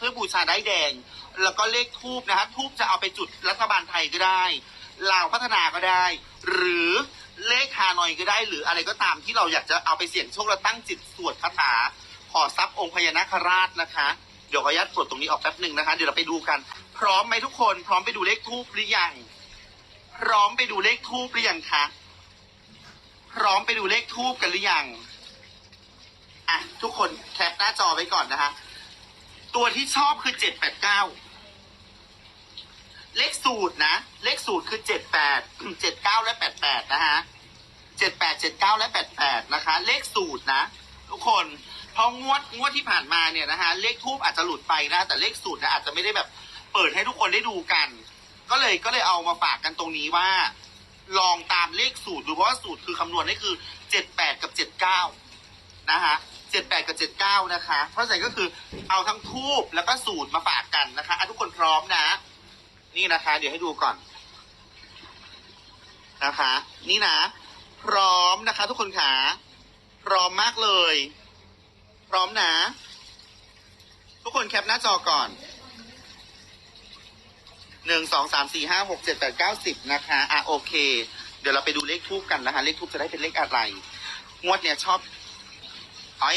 เพื่อบูชาได้แดง แล้วก็เลขทูบนะคะทูบจะเอาไปจุดรัฐบาลไทยก็ได้ลาวพัฒนาก็ได้ หรือเลขฮานอยก็ได้ หรืออะไรก็ตามที่เราอยากจะเอาไปเสี่ยงโชคและตั้งจิตสวดคาถาขอทรัพย์องค์พญานาคราชนะคะ เดี๋ยวขออนุญาตปลดตรงนี้ออกแป๊บหนึ่งนะคะ เดี๋ยวเราไปดูกัน พร้อมไหมทุกคนพร้อมไปดูเลขทูบหรือยังพร้อมไปดูเลขทูบหรือยังคะพร้อมไปดูเลขทูบกันหรือยังอะทุกคนแคปหน้าจอไว้ก่อนนะคะ ตัวที่ชอบคือเจ็ดแปดเก้าเลขสูตรนะ เลขสูตรคือเจ็ดแปดเจ็ดเก้าและแปดแปดนะฮะเจ็ดแปดเจ็ดเก้าและแปดแปดนะคะ เลขสูตรนะ ทุกคนเพองวดงวดที่ผ่านมาเนี่ยนะฮะเลขทูบอาจจะหลุดไปนะแต่เลขสูตรนะอาจจะไม่ได้แบบเปิดให้ทุกคนได้ดูกัน ก็เลยก็เลยเอามาฝากกันตรงนี้ว่า ลองตามเลขสูตรดูเพราะว่าสูตรคือคำนวณนี่คือเจ็ดแปดกับเจ็ดเก้านะฮะ เจ็ดแปดกับเจ็ดเก้านะคะ เพราะฉะนั้นก็คือเอาทั้งทูบแล้วก็สูตรมาฝากกันนะคะอะทุกคนพร้อมนะ นี่นะคะ เดี๋ยวให้ดูก่อนนะคะ นี่นะ พร้อมนะคะ ทุกคนขาพร้อมมากเลย พร้อมนะ ทุกคนแคปหน้าจอก่อนหนึ่งสองสามสี่ห้าหกเจ็ดแปดเก้าสิบนะคะอะโอเค เดี๋ยวเราไปดูเลขทูบกันนะคะ เลขทูบจะได้เป็นเลขอะไร งวดเนี่ยชอบ ไอ้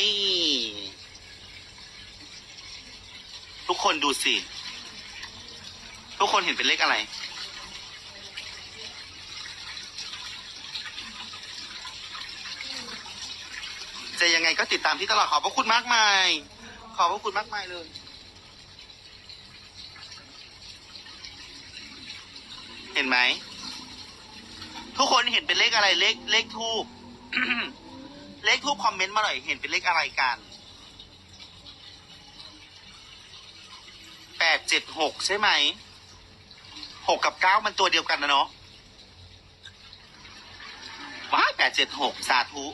ทุกคนดูสิ ทุกคนเห็นเป็นเลขอะไร จะยังไงก็ติดตามที่ตลอดขอบพระคุณมากมาย ขอบพระคุณมากมายเลยเห็นไหม ทุกคนเห็นเป็นเลขอะไรเลขเลขทูบ เลขทูบคอมเมนต์มาหน่อยเห็นเป็นเลขอะไรกันแปดเจ็ดหกใช่ไหมหกกับเก้ามันตัวเดียวกันนะเนาะว้าแปดเจ็ดหกสาธุ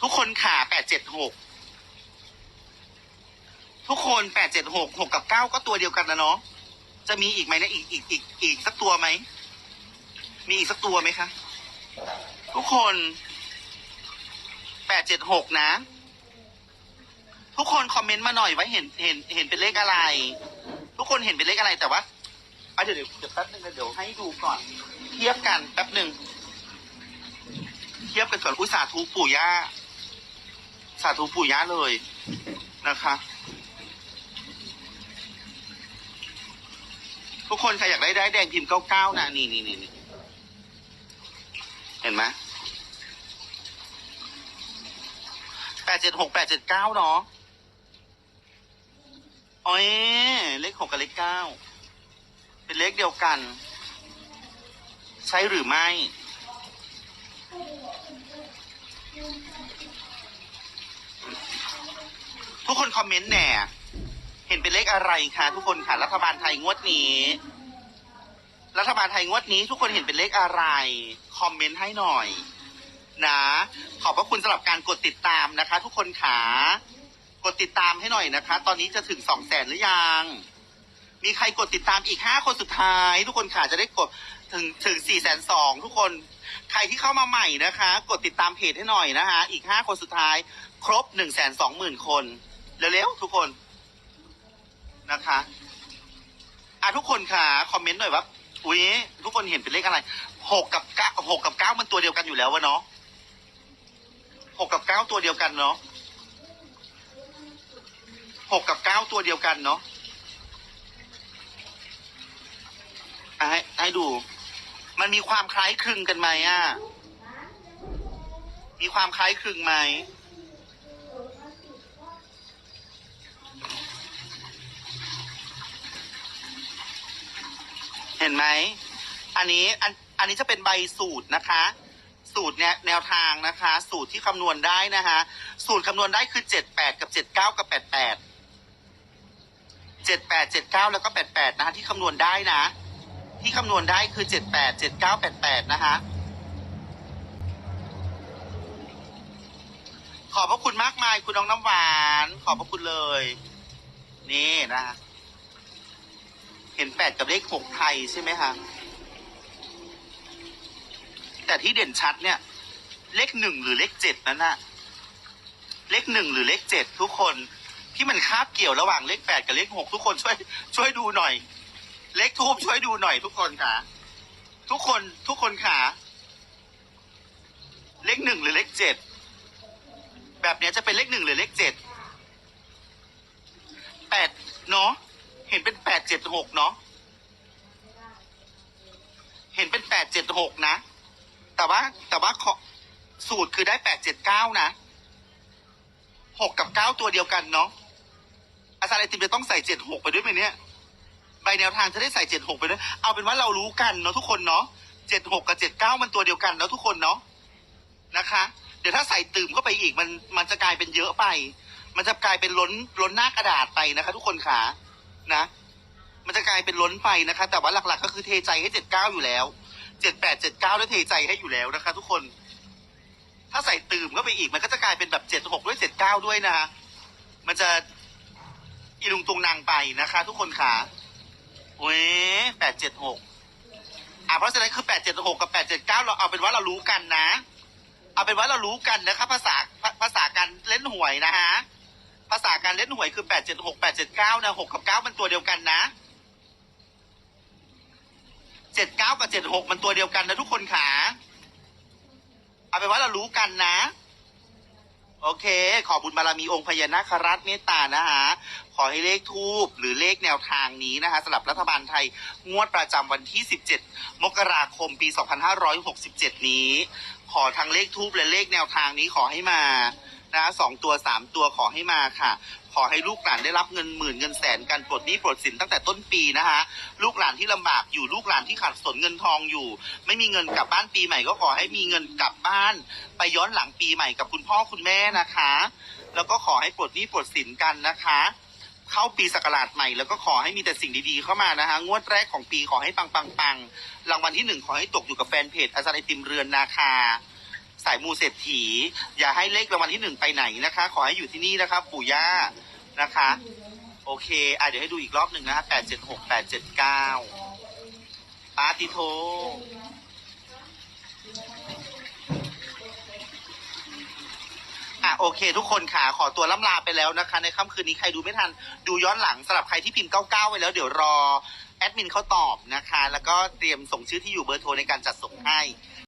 ทุกคนขาแปดเจ็ดหกทุกคนแปดเจ็ดหกหกกับเก้าก็ตัวเดียวกันนะเนาะจะมีอีกไหมนะอีกอีกอีกอีกสักตัวไหมมีอีกสักตัวไหมคะ ทุกคนแปดเจ็ดหกนะ ทุกคนคอมเมนต์มาหน่อยว่าเห็นเห็นเห็นเป็นเลขอะไร ทุกคนเห็นเป็นเลขอะไรแต่ว่าเอาเดี๋ยวเดี๋ยวเดี๋ยวแป๊บนึงนะเดี๋ยวให้ดูก่อน เทียบกันแป๊บหนึ่งเทียบกันก่อนอุยสาธุปู่ย่าสาธุปู่ย่าเลยนะคะ ทุกคนใครอยากได้ได้แดงพิมพ์เก้าเก้านะนี่นี่นี่ ห็นไหมแปดเจ็ดหกแปดเจ็ดเก้าเนาะอ๋อยเลขหกกับเลขเก้าเป็นเลขเดียวกัน ใช่หรือไม่ทุกคนคอมเมนต์แหน่ เห็นเป็นเลขอะไรคะทุกคนค่ะรัฐบาลไทยงวดนี้ รัฐบาลไทยงวดนี้ทุกคนเห็นเป็นเลขอะไร คอมเมนต์ให้หน่อย นะ ขอบพระคุณสำหรับการกดติดตามนะคะ ทุกคนขากดติดตามให้หน่อยนะคะ ตอนนี้จะถึงสองแสนหรือยัง มีใครกดติดตามอีกห้าคนสุดท้าย ทุกคนขาจะได้กดถึงถึงสี่แสนสองทุกคน ใครที่เข้ามาใหม่นะคะ กดติดตามเพจให้หน่อยนะคะ อีกห้าคนสุดท้าย ครบหนึ่งแสนสองหมื่นคนเร็วๆทุกคนนะคะอะทุกคนค่ะคอมเมนต์หน่อยว่า อุ้ยทุกคนเห็นเป็นเลขอะไรหกกับเก้าหกกับเก้ามันตัวเดียวกันอยู่แล้ววะเนาะหกกับเก้าตัวเดียวกันเนาะหกกับเก้าตัวเดียวกันเนาะให้ให้ดู มันมีความคล้ายคลึงกันไหมอะ มีความคล้ายคลึงไหม เห็นไหม อันนี้อันอันนี้จะเป็นใบสูตรนะคะ สูตรแนวแนวทางนะคะ สูตรที่คำนวณได้นะคะ สูตรคำนวณได้คือเจ็ดแปดกับเจ็ดเก้ากับแปดแปดเจ็ดแปดเจ็ดเก้าแล้วก็แปดแปดนะคะที่คำนวณได้นะ ที่คำนวณได้คือเจ็ดแปดเจ็ดเก้าแปดแปดนะคะ ขอบพระคุณมากมายคุณน้องน้ำหวาน ขอบพระคุณเลย นี่นะคะ เห็นแปดกับเลขหกไทยใช่ไหมคะแต่ที่เด่นชัดเนี่ย เลขหนึ่งหรือเลขเจ็ดนั้นนะเลขหนึ่งหรือเลขเจ็ดทุกคนที่มันคาบเกี่ยวระหว่างเลขแปดกับเลขหกทุกคนช่วย ช่วยดูหน่อย เลขทูบช่วยดูหน่อยทุกคนค่ะ ทุกคนทุกคนค่ะ เลขหนึ่งหรือเลขเจ็ดแบบเนี้ยจะเป็นเลขหนึ่งหรือเลขเจ็ดแปดเนาะ เห็นเป็นแปดเจ็ดหกเนาะเห็นเป็นแปดเจ็ดหกนะ แต่ว่าแต่ว่าขอสูตรคือได้แปดเจ็ดเก้านะหกกับเก้าตัวเดียวกันเนาะอาจารย์ไอติมจะต้องใส่เจ็ดหกไปด้วยไหมเนี่ยใบแนวทางจะได้ใส่เจ็ดหกไปด้วย เอาเป็นว่าเรารู้กันเนาะทุกคนเนาะเจ็ดหกกับเจ็ดเก้ามันตัวเดียวกันแล้วทุกคนเนาะนะคะ เดี๋ยวถ้าใส่ตื่มเข้าไปอีกมันมันจะกลายเป็นเยอะไป มันจะกลายเป็นล้นล้นหน้ากระดาษไปนะคะ ทุกคนขา นะ มันจะกลายเป็นล้นไปนะคะ แต่ว่าหลัก ๆ ก็คือเทใจให้เจ็ดเก้าอยู่แล้วเจ็ดแปดเจ็ดเก้าแล้วเทใจให้อยู่แล้วนะคะ ทุกคน ถ้าใส่ตื่มเข้าไปอีกมันก็จะกลายเป็นแบบเจ็ดหกด้วยเจ็ดเก้าด้วยนะคะมันจะอีลุงตุงนางไปนะคะ ทุกคนขาเว้ยแปดเจ็ดหกอะเพราะฉะนั้นคือแปดเจ็ดหกกับแปดเจ็ดเก้าเราเอาเป็นว่าเรารู้กันนะ เอาเป็นว่าเรารู้กันนะคะ ภาษาภาภาษาการเล่นหวยนะฮะ ภาษาการเล่นหวยคือแปดเจ็ดหกแปดเจ็ดเก้านะหกกับเก้ามันตัวเดียวกันนะเจ็ดเก้ากับเจ็ดหกมันตัวเดียวกันนะทุกคนขาเอาเป็นว่าเรารู้กันนะ โอเค ขอบุญบารมีองค์พญานาคราชเมตตานะฮะ ขอให้เลขทูบหรือเลขแนวทางนี้นะคะสำหรับรัฐบาลไทย งวดประจำวันที่ 17 มกราคมปี 2567 นี้ ขอทั้งเลขทูบและเลขแนวทางนี้ขอให้มา นะสองตัวสามตัวขอให้มาค่ะ ขอให้ลูกหลานได้รับเงินหมื่นเงินแสนกันปลดหนี้ปลดสินตั้งแต่ต้นปีนะคะลูกหลานที่ลำบากอยู่ลูกหลานที่ขาดสนเงินทองอยู่ ไม่มีเงินกลับบ้านปีใหม่ก็ขอให้มีเงินกลับบ้าน ไปย้อนหลังปีใหม่กับคุณพ่อคุณแม่นะคะ แล้วก็ขอให้ปลดหนี้ปลดสินกันนะคะเข้าปีศักราชใหม่แล้วก็ขอให้มีแต่สิ่งดีๆเข้ามานะคะงวดแรกของปีขอให้ปังปังปังรางวัลที่หนึ่งขอให้ตกอยู่กับแฟนเพจอาจารย์ไอติมเรือนนาคา สายมูเศรษฐี อย่าให้เลขรางวัลที่หนึ่งไปไหนนะคะ ขอให้อยู่ที่นี่นะคะปู่ย่านะคะ โอเคอะเดี๋ยวให้ดูอีกรอบหนึ่งนะคะแปดเจ็ดหกแปดเจ็ดเก้าปาติโทอะโอเค ทุกคนค่ะขอตัวล่ำลาไปแล้วนะคะ ในค่ำคืนนี้ใครดูไม่ทัน ดูย้อนหลังสำหรับใครที่พิมพ์ 99 ไว้แล้วเดี๋ยวรอ แอดมินเขาตอบนะคะ แล้วก็เตรียมส่งชื่อที่อยู่เบอร์โทรในการจัดส่งให้